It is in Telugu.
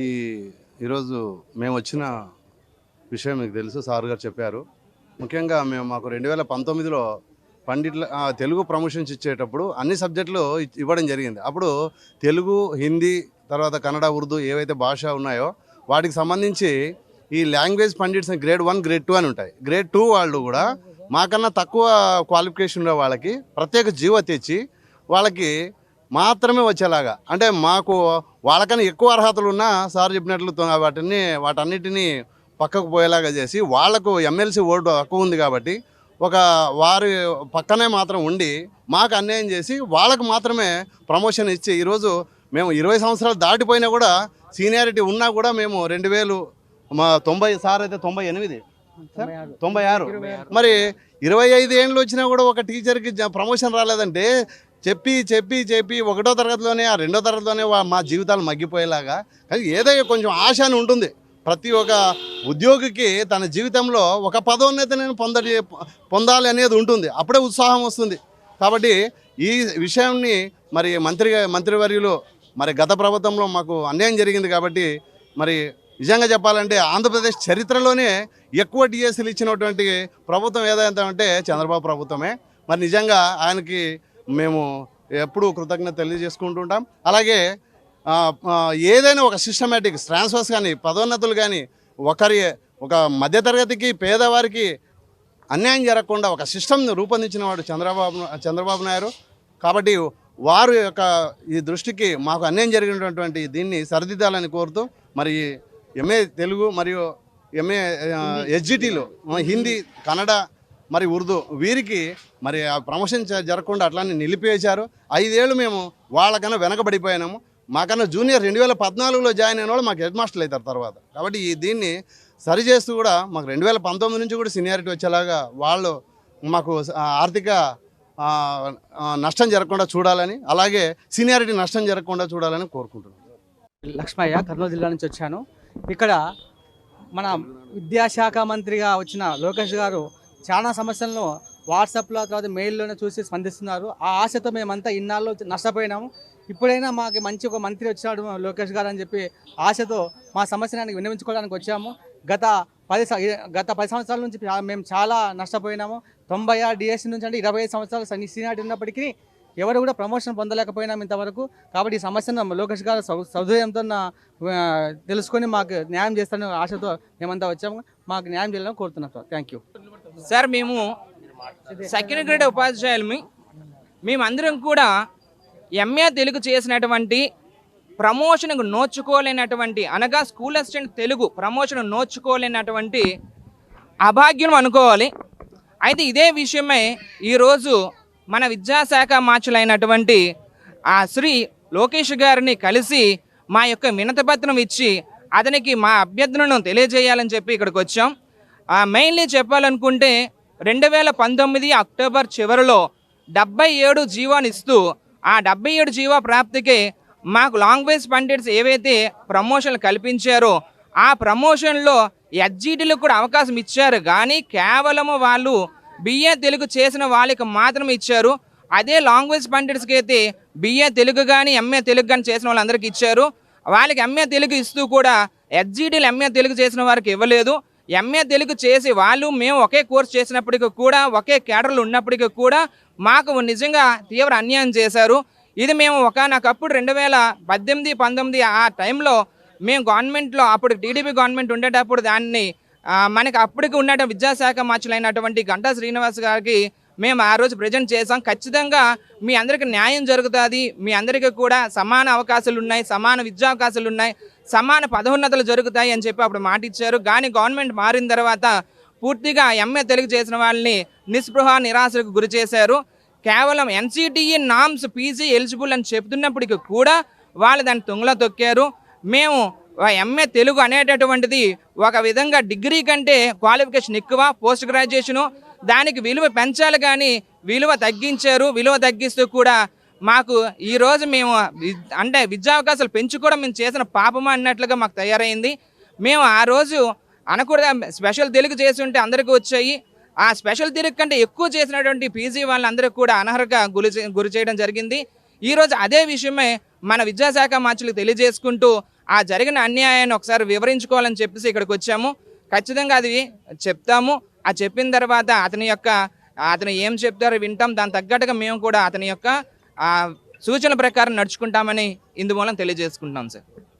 ఈ ఈరోజు మేము వచ్చిన విషయం మీకు తెలుసు సార్ గారు చెప్పారు. ముఖ్యంగా మేము మాకు రెండు వేల పంతొమ్మిదిలో పండిట్ల తెలుగు ప్రమోషన్స్ ఇచ్చేటప్పుడు అన్ని సబ్జెక్టులు ఇవ్వడం జరిగింది. అప్పుడు తెలుగు హిందీ తర్వాత కన్నడ ఉర్దూ ఏవైతే భాష ఉన్నాయో వాటికి సంబంధించి ఈ language pandits grade one grade two అని ఉంటాయి. గ్రేడ్ టూ వాళ్ళు కూడా మాకన్నా తక్కువ క్వాలిఫికేషన్ ఉన్న వాళ్ళకి ప్రత్యేక జీవో తెచ్చి వాళ్ళకి మాత్రమే వచ్చేలాగా. అంటే మాకు వాళ్ళకన్నా ఎక్కువ అర్హతలు ఉన్నా సార్ చెప్పినట్లు వాటిని వాటన్నిటినీ పక్కకు పోయేలాగా చేసి వాళ్ళకు ఎమ్మెల్సీ ఓటు హక్కు ఉంది కాబట్టి ఒక వారి పక్కనే మాత్రం ఉండి మాకు అన్యాయం చేసి వాళ్ళకు మాత్రమే ప్రమోషన్ ఇచ్చి ఈరోజు మేము ఇరవై సంవత్సరాలు దాటిపోయినా కూడా సీనియారిటీ ఉన్నా కూడా మేము రెండు వేలు మా తొంభై సార్ అయితే తొంభై ఎనిమిది? తొంభై ఆరు. మరి ఇరవై ఐదు ఏళ్ళు వచ్చినా కూడా ఒక టీచర్కి జ- ప్రమోషన్ రాలేదంటే చెప్పి చెప్పి చెప్పి ఒకటో తరగతిలోనే ఆ రెండో తరగతిలోనే వా- మా జీవితాలు మగ్గిపోయేలాగా. కానీ ఏదో కొంచెం ఆశ అని ఉంటుంది. ప్రతి ఒక్క ఉద్యోగికి తన జీవితంలో ఒక పదోన్నతి నేను పొందడి పొందాలి అనేది ఉంటుంది. అప్పుడే ఉత్సాహం వస్తుంది. కాబట్టి ఈ విషయాన్ని మరి మంత్రి మంత్రివర్యులు మరి గత ప్రభుత్వంలో మాకు అన్యాయం జరిగింది కాబట్టి మరి నిజంగా చెప్పాలంటే ఆంధ్రప్రదేశ్ చరిత్రలోనే ఎక్కువ డిఎస్సీలు ఇచ్చినటువంటి ప్రభుత్వం ఏదైతే అంటే చంద్రబాబు ప్రభుత్వమే. మరి నిజంగా ఆయనకి మేము ఎప్పుడూ కృతజ్ఞత తెలియజేసుకుంటుంటాం. అలాగే ఏదైనా ఒక సిస్టమేటిక్ ట్రాన్స్ఫర్స్ కానీ పదోన్నతులు కానీ ఒకరి ఒక మధ్యతరగతికి పేదవారికి అన్యాయం జరగకుండా ఒక సిస్టమ్ను రూపొందించిన వాడు చంద్రబాబు చంద్రబాబు నాయుడు. కాబట్టి వారు యొక్క ఈ దృష్టికి మాకు అన్యాయం జరిగినటువంటి దీన్ని సరిదిద్దాలని కోరుతూ మరి ఎంఏ తెలుగు మరియు ఎంఏ ఎస్జిటిలో హిందీ కన్నడ మరి ఉర్దూ వీరికి మరి ఆ ప్రమోషన్ జరగకుండా అట్లానే నిలిపేశారు. ఐదేళ్ళు మేము వాళ్ళకన్నా వెనకబడిపోయినాము. మాకన్నా జూనియర్ రెండు వేల పద్నాలుగులో జాయిన్ అయిన వాళ్ళు మాకు హెడ్ మాస్టర్లు అవుతారు తర్వాత. కాబట్టి ఈ దీన్ని సరిచేస్తూ కూడా మాకు రెండు వేల పంతొమ్మిది నుంచి కూడా సీనియారిటీ వచ్చేలాగా వాళ్ళు మాకు ఆర్థిక నష్టం జరగకుండా చూడాలని అలాగే సీనియారిటీ నష్టం జరగకుండా చూడాలని కోరుకుంటున్నాను లక్ష్మయ్య కర్నూలు జిల్లా నుంచి వచ్చాను. ఇక్కడ మన విద్యాశాఖ మంత్రిగా వచ్చిన లోకేష్ గారు చాలా సమస్యలను వాట్సాప్లో తర్వాత మెయిల్లోనే చూసి స్పందిస్తున్నారు. ఆ ఆశతో మేమంతా ఇన్నాళ్ళు నష్టపోయినాము. ఇప్పుడైనా మాకు మంచి ఒక మంత్రి వచ్చాడు లోకేష్ గారు అని చెప్పి ఆశతో మా సమస్యను ఆయనకు విన్నవించుకోవడానికి వచ్చాము. గత పది గత పది సంవత్సరాల నుంచి మేము చాలా నష్టపోయినాము. తొంభై ఆరు డిఎస్సీ నుంచి అంటే ఇరవై ఐదు సంవత్సరాలు సీనియారిటీ ఉన్నప్పటికీ ఎవరు కూడా ప్రమోషన్ పొందలేకపోయినాం ఇంతవరకు. కాబట్టి ఈ సమస్యను లోకేష్ గారు సౌ- సౌదయంతో తెలుసుకొని మాకు న్యాయం చేస్తారని ఆశతో మేమంతా వచ్చాము. మాకు న్యాయం చేయాలని కోరుతున్నాం సార్. Thank you. సార్ మేము సెకండ్ గ్రేడ్ ఉపాధ్యాయులమి. మేమందరం కూడా ఎంఏ తెలుగు చేసినటువంటి ప్రమోషన్కు నోచుకోలేనటువంటి అనగా స్కూల్ అసిస్టెంట్ తెలుగు ప్రమోషన్ నోచుకోలేనటువంటి అభాగ్యం అనుకోవాలి. అయితే ఇదే విషయమై ఈరోజు మన విద్యాశాఖ మార్చులైనటువంటి ఆ శ్రీ లోకేష్ గారిని కలిసి మా యొక్క వినతపత్రం ఇచ్చి అతనికి మా అభ్యర్థనను తెలియజేయాలని చెప్పి ఇక్కడికి వచ్చాం. మెయిన్లీ చెప్పాలనుకుంటే రెండు వేల పంతొమ్మిది అక్టోబర్ చివరిలో డెబ్బై ఏడు జీవానిస్తూ ఆ డెబ్బై ఏడు జీవో ప్రాప్తికి మాకు లాంగ్వేజ్ పండిట్స్ ఏవైతే ప్రమోషన్లు కల్పించారో ఆ ప్రమోషన్లో ఎస్జీటీలకు కూడా అవకాశం ఇచ్చారు. కానీ కేవలము వాళ్ళు బిఏ తెలుగు చేసిన వాళ్ళకి మాత్రం ఇచ్చారు. అదే లాంగ్వేజ్ పండిట్స్కి అయితే బిఏ తెలుగు కానీ ఎంఏ తెలుగు కానీ చేసిన వాళ్ళందరికీ ఇచ్చారు. వాళ్ళకి ఎంఏ తెలుగు ఇస్తూ కూడా ఎస్జీటీలు ఎంఏ తెలుగు చేసిన వారికి ఇవ్వలేదు. ఎంఏ తెలుగు చేసి వాళ్ళు మేము ఒకే కోర్స్ చేసినప్పటికీ కూడా ఒకే కేడర్లు ఉన్నప్పటికీ కూడా మాకు నిజంగా తీవ్ర అన్యాయం చేశారు. ఇది మేము ఒకనొకప్పుడు రెండు వేల పద్దెనిమిది పంతొమ్మిది ఆ టైంలో మేము గవర్నమెంట్లో అప్పుడు టీడీపీ గవర్నమెంట్ ఉండేటప్పుడు దాన్ని మనకి అప్పటికి ఉన్న విద్యాశాఖ మార్చులైనటువంటి గంటా శ్రీనివాస్ గారికి మేము ఆ రోజు ప్రజెంట్ చేసాం ఖచ్చితంగా మీ అందరికీ న్యాయం జరుగుతుంది. మీ అందరికీ కూడా సమాన అవకాశాలు ఉన్నాయి సమాన విద్యా అవకాశాలు ఉన్నాయి సమాన పదోన్నతలు జరుగుతాయి అని చెప్పి అప్పుడు మాట ఇచ్చారు. కానీ గవర్నమెంట్ మారిన తర్వాత పూర్తిగా ఎంఏ తెలుగు చేసిన వాళ్ళని నిస్పృహ నిరాశకు గురి చేశారు. కేవలం ఎన్సిటిఈ నామ్స్ పీజీ ఎలిజిబుల్ అని చెప్తున్నప్పటికీ కూడా వాళ్ళు దాన్ని తుంగలో తొక్కారు. మేము ఎంఏ తెలుగు అనేటటువంటిది ఒక విధంగా డిగ్రీ కంటే క్వాలిఫికేషన్ ఎక్కువ పోస్ట్ గ్రాడ్యుయేషను. దానికి విలువ పెంచాలి కానీ విలువ తగ్గించారు. విలువ తగ్గిస్తూ కూడా మాకు ఈరోజు మేము అంటే విద్యా అవకాశాలు పెంచుకోవడం మేము చేసిన పాపమా అన్నట్లుగా మాకు తయారైంది. మేము ఆ రోజు అనకూడదు స్పెషల్ తెలుగు చేసి ఉంటే అందరికీ వచ్చాయి. ఆ స్పెషల్ తెలుగు కంటే ఎక్కువ చేసినటువంటి పీజీ వాళ్ళందరూ కూడా అనర్హగా గురి గురి చేయడం జరిగింది. ఈరోజు అదే విషయమే మన విద్యాశాఖ మార్చులకు తెలియజేసుకుంటూ ఆ జరిగిన అన్యాయాన్ని ఒకసారి వివరించుకోవాలని చెప్పేసి ఇక్కడికి వచ్చాము. ఖచ్చితంగా అది చెప్తాము. ఆ చెప్పిన తర్వాత అతని యొక్క అతను ఏం చెప్తారో వింటాం. దాని తగ్గట్టుగా మేము కూడా అతని యొక్క సూచన ప్రకారం నడుచుకుంటామని ఇందుమూలం తెలియజేసుకుంటున్నాం సార్.